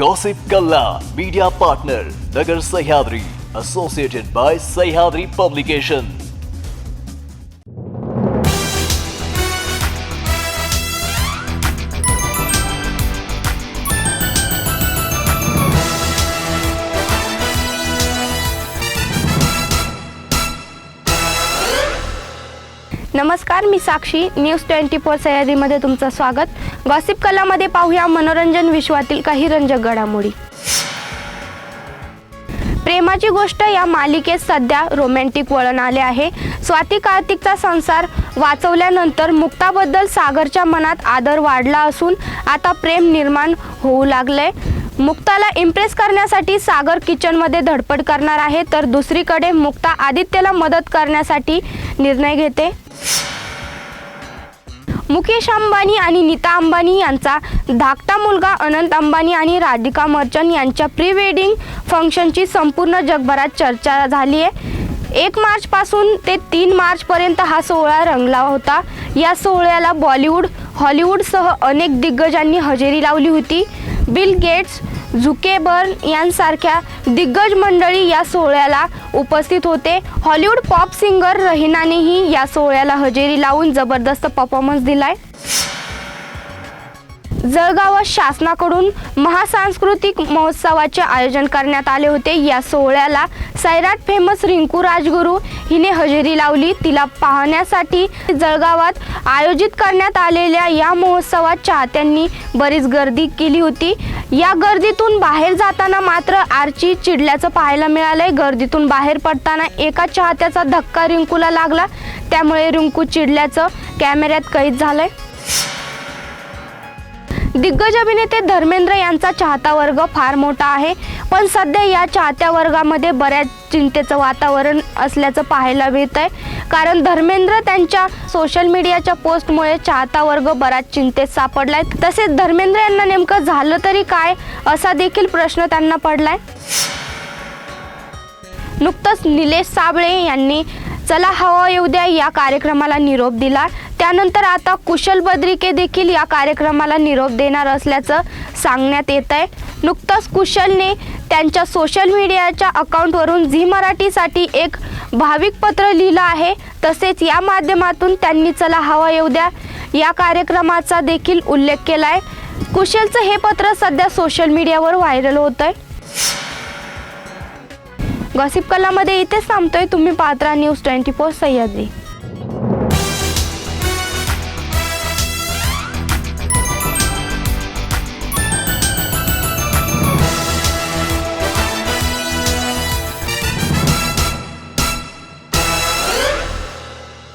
Gossip Kalla, media partner, Nagar Sahyadri, associated by Sahyadri Publication. नमस्कार मी Sakshi. News twenty four सह्याद्रीमध्ये तुमचं स्वागत. गॉसिप कलामध्ये पाहूया मनोरंजन विश्वातील काही रंजक घडामोडी. प्रेमाची गोष्ट या मालिकेत सध्या रोमॅन्टिक वळण आले आहे. स्वाती कार्तिकचा संसार वाचवल्यानंतर मुक्ताबद्दल सागरच्या मनात आदर वाढला असून आता प्रेम निर्माण होऊ लागलंय. मुक्ताला इम्प्रेस करण्यासाठी सागर किचनमध्ये धडपड करणार आहे तर दुसरीकडे मुक्ता आदित्यला मदत करण्यासाठी निर्णय घेते. मुकेश अंबानी आणि नीता अंबानी यांचा धाकटा मुलगा अनंत अंबानी आणि राधिका मर्चंट यांच्या प्री वेडिंग फंक्शनची संपूर्ण जगभरात चर्चा झाली आहे. एक मार्चपासून ते तीन मार्चपर्यंत हा सोहळा रंगला होता. या सोहळ्याला बॉलिवूड हॉलिवूडसह अनेक दिग्गजांनी हजेरी लावली होती. बिल गेट्स झुकेबर्न यांसारख्या दिग्गज मंडळी या सोहळ्याला उपस्थित होते. हॉलिवूड पॉप सिंगर रहिनानेही या सोहळ्याला हजेरी लावून जबरदस्त परफॉर्मन्स दिलाय. जळगावात शासनाकडून महासांस्कृतिक महोत्सवाचे आयोजन करण्यात आले होते. या सोहळ्याला सैराट फेमस रिंकू राजगुरू हिने हजेरी लावली. तिला पाहण्यासाठी जळगावात आयोजित करण्यात आलेल्या या महोत्सवात चाहत्यांनी बरीच गर्दी केली होती. या गर्दीतून बाहेर जाताना मात्र आरची चिडल्याचं पाहायला मिळालंय. गर्दीतून बाहेर पडताना एका चाहत्याचा धक्का रिंकूला लागला. त्यामुळे रिंकू चिडल्याचं कॅमेऱ्यात कैद झालंय. दिग्गज अभिनेते धर्मेंद्र यांचा चाहता वर्ग फार मोठा आहे पण सध्या या चाहत्या वर्गामध्ये बऱ्याच चिंतेचं वातावरण असल्याचं पाहायला मिळत आहे कारण धर्मेंद्र त्यांच्या सोशल मीडियाच्या पोस्टमुळे चाहता वर्ग बराच चिंतेत सापडलाय. तसेच धर्मेंद्र यांना नेमकं झालं तरी काय असा देखील प्रश्न त्यांना पडलाय. नुकतंच निलेश साबळे यांनी चला हवा येऊ द्या या कार्यक्रमाला निरोप दिला त्यानंतर आता कुशल बद्रिके देखील या कार्यक्रमाला निरोप देणार असल्याचं सांगण्यात येत आहे नुकतंच कुशलने त्यांच्या सोशल मीडियाच्या अकाउंटवरून झी मराठीसाठी एक भाविक पत्र लिहिलं आहे. तसेच या माध्यमातून त्यांनी चला हवा येऊ द्या या कार्यक्रमाचा देखील उल्लेख केला आहे कुशलचं हे पत्र सध्या सोशल मीडियावर व्हायरल होतं आहे गॉसिप कलामध्ये इथेच थांबतोय. तुम्ही पात्रा न्यूज ट्वेंटी फोर सह्याद्री.